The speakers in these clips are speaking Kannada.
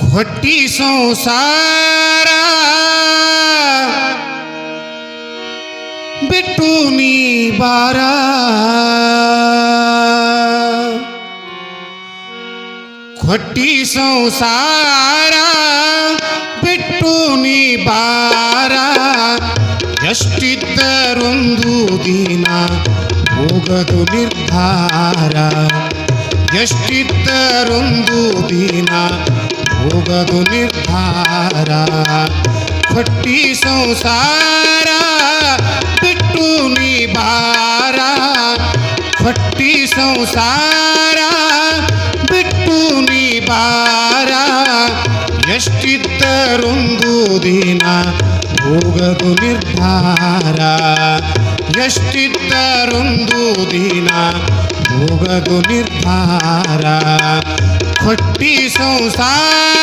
ಹೊಟ್ಟಿ ಸಂಸಾರ ಬಿಟ್ಟು ನೀ ಬಾರ. ಹೊಟ್ಟಿ ಸಂಸಾರ ಬಿಟ್ಟು ನೀ ಬಾರ. ಎಷ್ಟಿದ್ದರೊಂದು ದಿನ ಹೋಗದು ನಿರ್ಧಾರ. ಎಷ್ಟಿದ್ದರೊಂದು ದಿನ ಹೋಗದು ನಿರ್ಧಾರ. ಹೊಟ್ಟಿ ಸಂಸಾರ ಬಿಟ್ಟು ನೀ ಬಾರ. ಹೊಟ್ಟಿ ಸಂಸಾರ ಬಿಟ್ಟು ನೀ ಬಾರ. ಎಷ್ಟಿದ್ದರೊಂದು ದಿನ ಹೋಗದು ನಿರ್ಧಾರ. ಎಷ್ಟಿದ್ದರೊಂದು ದಿನ ಹೋಗದು ನಿರ್ಧಾರ. ಹೊಟ್ಟಿ ಸಂಸಾರ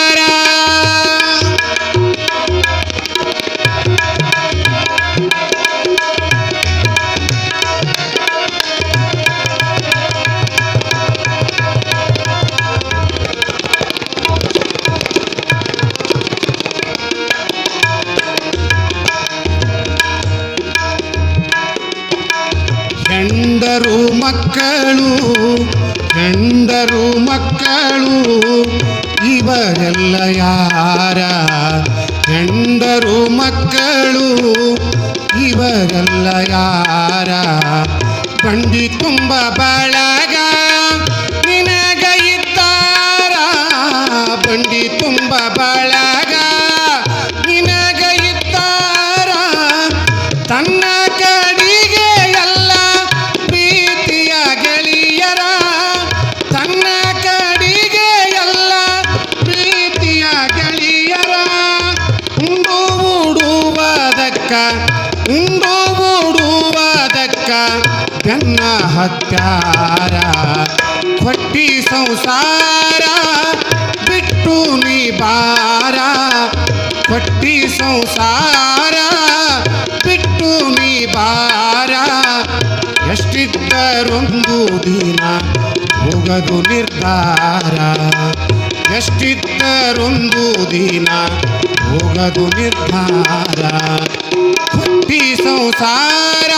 ಹೆಂಡರು ಮಕ್ಕಳು ಗಂಡರು ಮಕ್ಕಳು ಇವರೆಲ್ಲ ಯಾರ? ಗಂಡರು ಮಕ್ಕಳು ಇವರೆಲ್ಲ ಯಾರ? ಬಂಡಿ ತುಂಬ ಬಳಗ ಉಡುವುದಕ್ಕ ಬೆನ್ನ ಹತ್ಯಾರ ಹೊಟ್ಟಿ ಸಂಸಾರ, ಬಿಟ್ಟು ನೀ ಬಾರ. ಹೊಟ್ಟಿ ಸಂಸಾರ, ಬಿಟ್ಟು ನೀ ಬಾರ. ಎಷ್ಟಿದ್ದರೊಂದು ದಿನ ಹೋಗದು ನಿರ್ಧಾರ. ಎಷ್ಟಿದ್ದರೊಂದು ದಿನ ಹೋಗದು ನಿರ್ಧಾರ. ಹೊಟ್ಟಿ ಸಂಸಾರ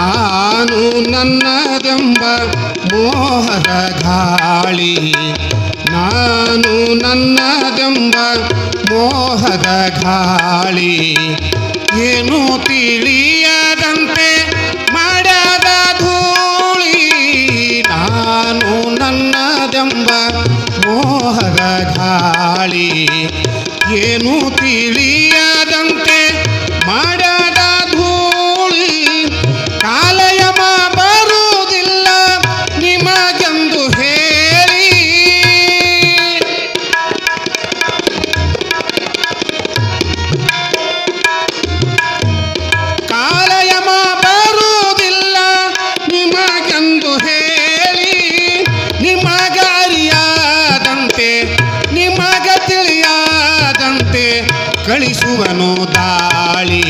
ನಾನು ನನ್ನದೆಂಬ ಮೋಹದ ಗಾಳಿ. ನಾನು ನನ್ನದೆಂಬ ಮೋಹದ ಗಾಳಿ. ಏನು ತಿಳಿಯದಂತೆ ಮಾಡದ ಧೂಳಿ. ನಾನು ನನ್ನದೆಂಬ ಮೋಹದ ಗಾಳಿ. ಏನು ತಿಳಿಯದಂತೆ ಮಾಡದ ಕಳಿಸುವನು ದಾಳಿ.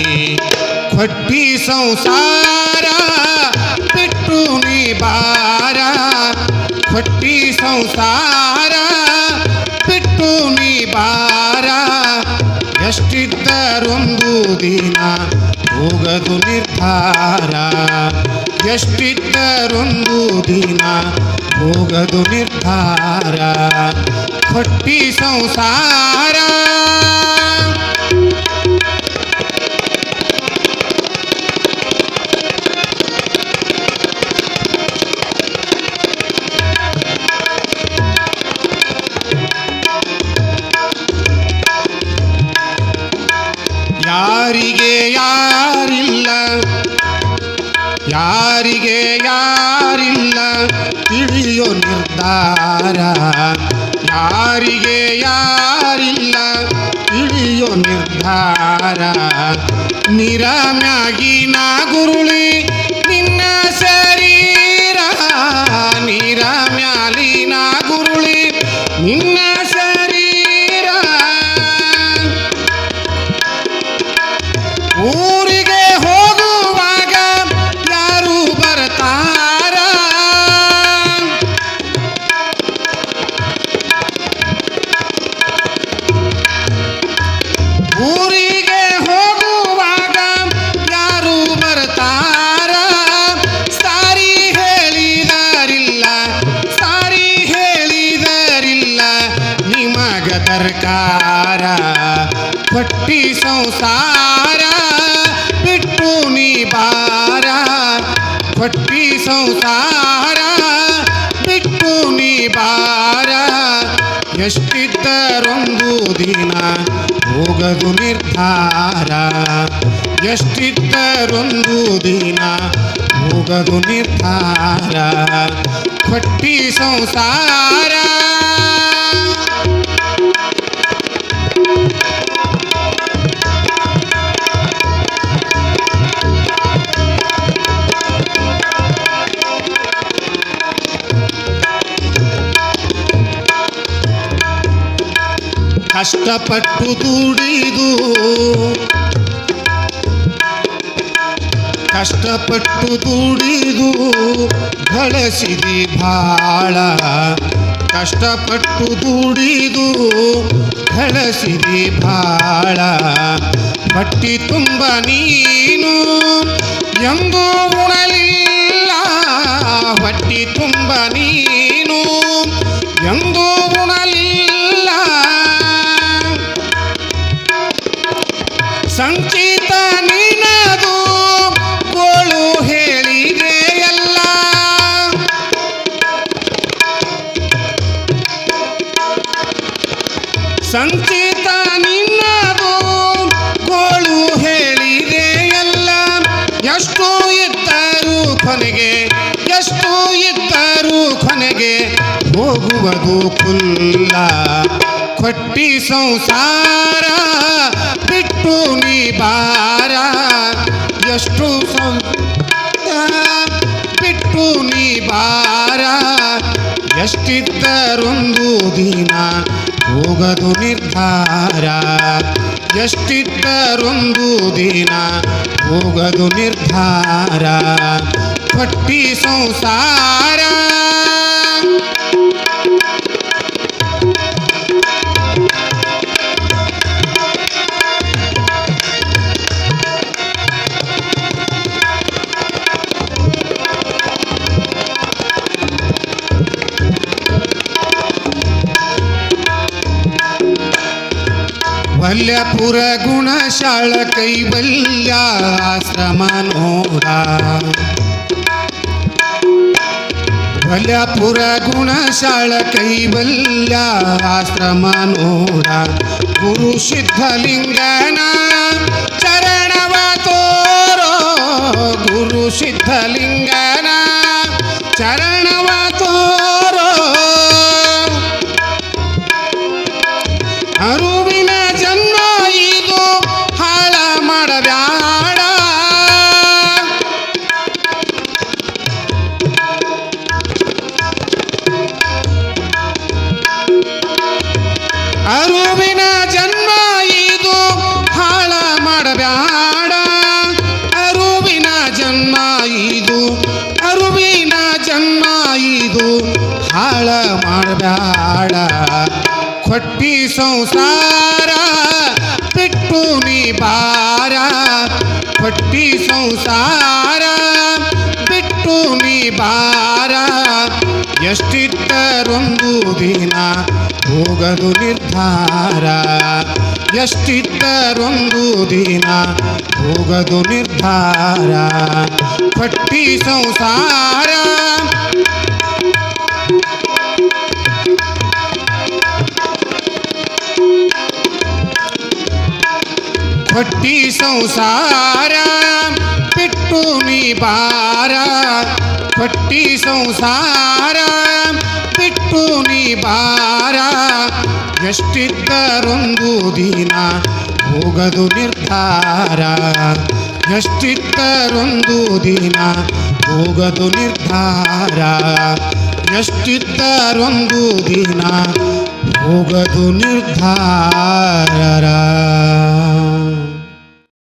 ಕೊಟ್ಟಿ ಸಂಸಾರ, ಬಿಟ್ಟು ನೀ ಬಾರ ಹೊಟ್ಟಿ ಸಂಸಾರ, ಬಿಟ್ಟು ನೀ ಬಾರ ಎಷ್ಟಿದ್ದರೊಂದು ದಿನ ಹೋಗದು ನಿರ್ಧಾರ. ಎಷ್ಟಿದ್ದರೊಂದು ದಿನ ಹೋಗದು ನಿರ್ಧಾರ. ಕೊಟ್ಟಿ ಸಂಸಾರ ಯಾರಿಗೆ ಯಾರಿಲ್ಲ? ಯಾರಿಗೆ ಯಾರಿಲ್ಲ? ತಿಳಿಯೋ ನಿರ್ಧಾರ. ಯಾರಿಗೆ ಯಾರಿಲ್ಲ? ತಿಳಿಯೋ ನಿರ್ಧಾರ. ನಿರಮ್ಯಾಗಿನ ಗುರುಳಿ ನಿನ್ನ ಶರೀರ ನಿಮಗ ದರ್ಕಾರ ಪಟ್ಟಿ ಸಂಸಾರ ಬಿಟ್ಟು ನೀ ಬಾರ ಪಟ್ಟಿ ಸಂಸಾರ ಬಿಟ್ಟು ನೀ ಬಾರ ಎಷ್ಟಿದ್ದರೊಂದು ದಿನ ಹೋಗದು ನಿರ್ಧಾರ ಎಷ್ಟಿದ್ದರೊಂದು ದಿನ ಹೋಗದು ನಿರ್ಧಾರ ಪಟ್ಟಿ ಸಂಸಾರ ಕಷ್ಟಪಟ್ಟು ದುಡಿದು ಕಷ್ಟಪಟ್ಟು ದುಡಿದು ಗಳಿಸಿದಿ ಭಾಳ. ಕಷ್ಟಪಟ್ಟು ದುಡಿದು ಗಳಿಸಿದಿ ಭಾಳ. ಬಟ್ಟಿ ತುಂಬ ನೀನು ಎಂದೂ ಸಂಚಿತ ನಿನ್ನದು ಗೋಳು ಹೇಳಿದೆ ಎಲ್ಲ. ಎಷ್ಟು ಇದ್ದರು ಕೊನೆಗೆ, ಎಷ್ಟು ಇದ್ದರು ಕೊನೆಗೆ ಹೋಗುವುದು ಕುಲ್ಲ. ಕೊಟ್ಟಿ ಸಂಸಾರ ಬಿಟ್ಟು ನೀ ಬಾರ. ಎಷ್ಟು ಸಂಸಾರ ಬಿಟ್ಟು ನೀ ಬಾರ. ಎಷ್ಟಿದ್ದರೊಂದು ದಿನ ಹೋಗದು ನಿರ್ಧಾರ. ಎಷ್ಟಿದ್ದರೊಂದು ದಿನ ಹೋಗದು ನಿರ್ಧಾರ. ಪಟ್ಟಿ ಸಂಸಾರ वल्लपुर गुणशाळ कैवल्या आश्रमानोरा. वल्लपुर गुणशाळ कैवल्या आश्रमानोरा. गुरु सिद्धलिंगना चरणवा तोरो. गुरु सिद्धलिंगना चरणवा ಅರುವಿನ ಜನ್ಮ ಇದು. ಹಾಳ ಮಾಡಬ್ಯಾಡ. ಅರುವಿನ ಜನ್ಮ ಇದು. ಅರುವಿನ ಜನ್ಮ ಇದು. ಹಾಳ ಮಾಡಬ್ಯಾಡ. ಕೊಟ್ಟಿ ಸಂಸಾರ ಬಿಟ್ಟು ನೀ ಬಾರ. ಕೊಟ್ಟಿ ಸಂಸಾರ ಬಿಟ್ಟು ನೀ ಬಾರ. ಎಷ್ಟಿದ್ದರೊಂದು ದಿನ ಹೋಗದು ನಿರ್ಧಾರ. ಎಷ್ಟಿದ್ದರೊಂದು ದಿನ ಹೋಗದು ನಿರ್ಧಾರ. ಪಟ್ಟಿ ಸಂಸಾರ. ಹೊಟ್ಟಿ ಸಂಸಾರ, ಬಿಟ್ಟು ನೀ ಬಾರ. ಹೊಟ್ಟಿ ಸಂಸಾರ, ಬಿಟ್ಟು ನೀ ಬಾರ. ಎಷ್ಟಿದ್ದರೊಂದು ದಿನ ಹೋಗದು ನಿರ್ಧಾರ ಎಷ್ಟಿದ್ದರೊಂದು ದಿನ ಹೋಗದು ನಿರ್ಧಾರ ಎಷ್ಟಿದ್ದರೊಂದು ದಿನ ಹೋಗದು ನಿರ್ಧಾರ